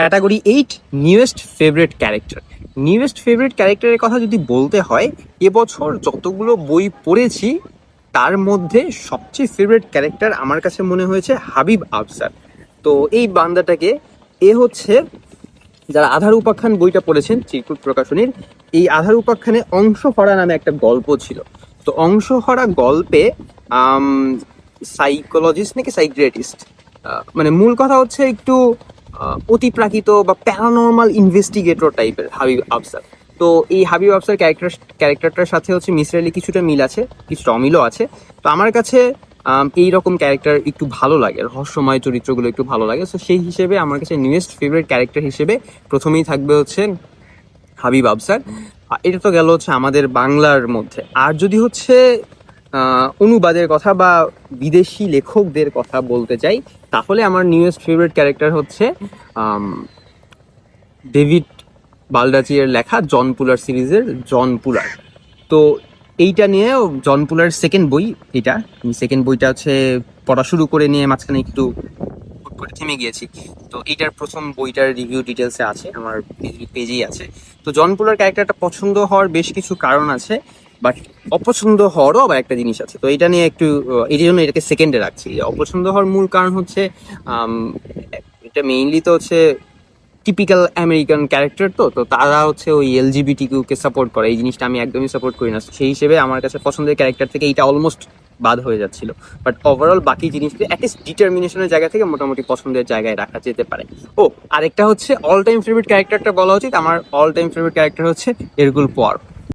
Category eight newest favourite character. Newest favourite ক্যারেক্টারের কথা যদি বলতে হয়, এবছর যতগুলো বই পড়েছি, তার মধ্যে সবচেয়ে ফেভারিট ক্যারেক্টার আমার কাছে মনে হয়েছে হাবিব আফসার। তো এই বান্দাটাকে, এ হচ্ছে যারা আধার উপাখ্যান বইটা পড়েছেন, চিরকুট প্রকাশনীর, এই আধার উপাখ্যানে অংশহরা নামে একটা গল্প ছিল। তো অংশহরা গল্পে সাইকোলজিস্ট নাকি সাইক্রিয়াটিস্ট মানে মূল কথা হচ্ছে একটু অতিপ্রাকৃত বা প্যারানর্মাল ইনভেস্টিগেটর টাইপের হাবিব আফসার। তো এই হাবিব আফসার ক্যারেক্টার ক্যারেক্টারটার সাথে হচ্ছে মিসরালি কিছুটা মিল আছে, কিছুটা অমিলও আছে। তো আমার কাছে এই রকম ক্যারেক্টার একটু ভালো লাগে, রহস্যময় চরিত্রগুলো একটু ভালো লাগে। তো সেই হিসেবে আমার কাছে নিউয়েস্ট ফেভারিট ক্যারেক্টার হিসেবে প্রথমেই থাকবে হচ্ছে হাবিব আফসার। এটা তো গেল হচ্ছে আমাদের বাংলার মধ্যে। আর যদি হচ্ছে অনুবাদের কথা বা বিদেশি লেখকদের কথা বলতে চাই, তাহলে আমার নিউয়েস্ট ফেভারিট ক্যারেক্টার হচ্ছে ডেভিড বালডাচিয়ের লেখা জন পুলার সিরিজের জন পুলার তো এইটা নিয়ে জন পুলার সেকেন্ড বই এটা সেকেন্ড বইটা হচ্ছে পড়া শুরু করে নিয়ে মাঝখানে একটু করে থেমে গিয়েছি। তো এইটার প্রথম বইটার রিভিউ ডিটেলসে আছে, আমার পেজেই আছে। তো জন পুলার ক্যারেক্টারটা পছন্দ হওয়ার বেশ কিছু কারণ আছে বাট অপছন্দ হওয়ারও আবার একটা জিনিস আছে। তো এটা নিয়ে একটু এই জন্য এটাকে সেকেন্ডে রাখছি। অপছন্দ হওয়ার মূল কারণ হচ্ছে এটা মেইনলি তো হচ্ছে টিপিক্যাল আমেরিকান ক্যারেক্টার তো তো তারা হচ্ছে ওই এলজিবিটি কে সাপোর্ট করে। এই জিনিসটা আমি একদমই সাপোর্ট করি না। সেই হিসেবে আমার কাছে পছন্দের ক্যারেক্টার থেকে এইটা অলমোস্ট বাদ হয়ে যাচ্ছিল। বাট ওভারঅল বাকি জিনিসগুলো অ্যাটলিস্ট ডিটারমিনেশনের জায়গা থেকে মোটামুটি পছন্দের জায়গায় রাখা যেতে পারে। ও, আরেকটা হচ্ছে অল টাইম ফেভারিট ক্যারেক্টারটা বলা উচিত। আমার অল টাইম ফেভারিট ক্যারেক্টার হচ্ছে এরগুল পর